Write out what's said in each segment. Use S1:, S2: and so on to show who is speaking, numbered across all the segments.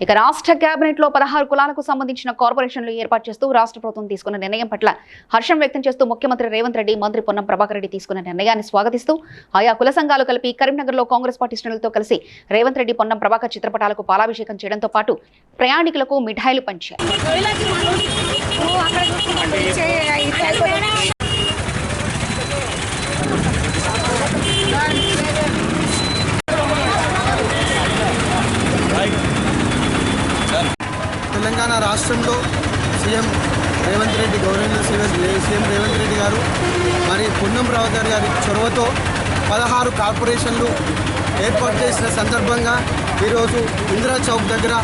S1: ఇక రాష్ట్ర కేబినెట్లో పదహారు కులాలకు సంబంధించిన కార్పొరేషన్లు ఏర్పాటు చేస్తూ రాష్ట్ర ప్రభుత్వం తీసుకున్న నిర్ణయం పట్ల హర్షం వ్యక్తం చేస్తూ ముఖ్యమంత్రి రేవంత్ రెడ్డి మంత్రి పొన్నం ప్రభాకర్ రెడ్డి తీసుకున్న నిర్ణయాన్ని స్వాగతిస్తూ ఆయా కుల సంఘాలు కలిపి కరీంనగర్లో కాంగ్రెస్ పార్టీ శ్రేణులతో కలిసి రేవంత్ రెడ్డి పొన్నం ప్రభాకర్ చిత్రపటాలకు పాలాభిషేకం చేయడంతో పాటు ప్రయాణికులకు మిఠాయిలు పంచారు.
S2: తెలంగాణ రాష్ట్రంలో CM Revanth Reddy governor CM Revanth Reddy garu మరి పొన్నం ప్రభాకర్ గారి చొరవతో పదహారు కార్పొరేషన్లు ఏర్పాటు చేసిన సందర్భంగా ఈరోజు ఇందిరా చౌక్ దగ్గర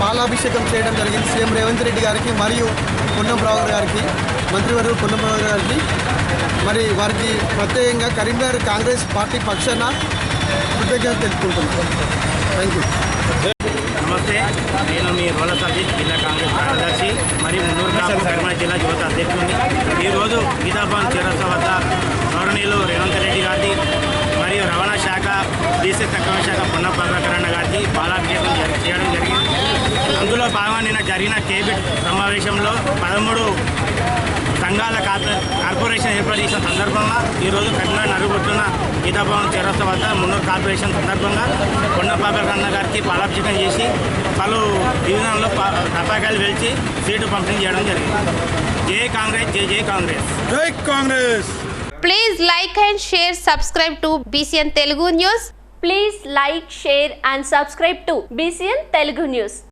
S2: పాలాభిషేకం చేయడం జరిగింది సీఎం రేవంత్ రెడ్డి గారికి మరియు పొన్నం ప్రభాకర్ గారికి మంత్రివర్యులు పొన్నం ప్రభాకర్ గారికి. మరి వారికి ప్రత్యేకంగా కరీంనగర్ కాంగ్రెస్ పార్టీ పక్షాన కృతజ్ఞత తెలుపుకుంటున్నాను థ్యాంక్ యూ
S3: నమస్తే నేను మీ రోల సతీష్ జిల్లా కాంగ్రెస్ కార్యదర్శి మరియు మున్నూరు గ్రామం జిల్లా యువత అధ్యక్షుడిని. ఈరోజు గీతాభవన్ చిరస వద్ద గౌరవనీయులు రేవంత్ రెడ్డి గారిది మరియు రవాణా శాఖ బీసీ తక్కువ శాఖ పొన్న ప్రభాకరణ గారికి పాలాభిషేకం చేయడం జరిగింది. అందులో భాగంగా నిన్న జరిగిన కేబినెట్ సమావేశంలో పదమూడు సంఘాల ఖాతా కార్పొరేషన్ ఏర్పాటు చేసిన సందర్భంగా ఈరోజు కరీంనగర్ నరుగుతున్న గీతాభవన్ చిరస్త వద్ద మున్నూరు కార్పొరేషన్ సందర్భంగా కొండ ప్రభాకరణ గారికి పాలాభిషేకం చేసి పలు డివిజన్లో ప- టపాకాయలు వెలిచి సీటు పంపిణీ చేయడం జరిగింది జై కాంగ్రెస్ జై జై కాంగ్రెస్
S2: జై Congress
S4: Please like and share, subscribe to BCN Telugu News.
S5: Please like, share and subscribe to BCN Telugu News.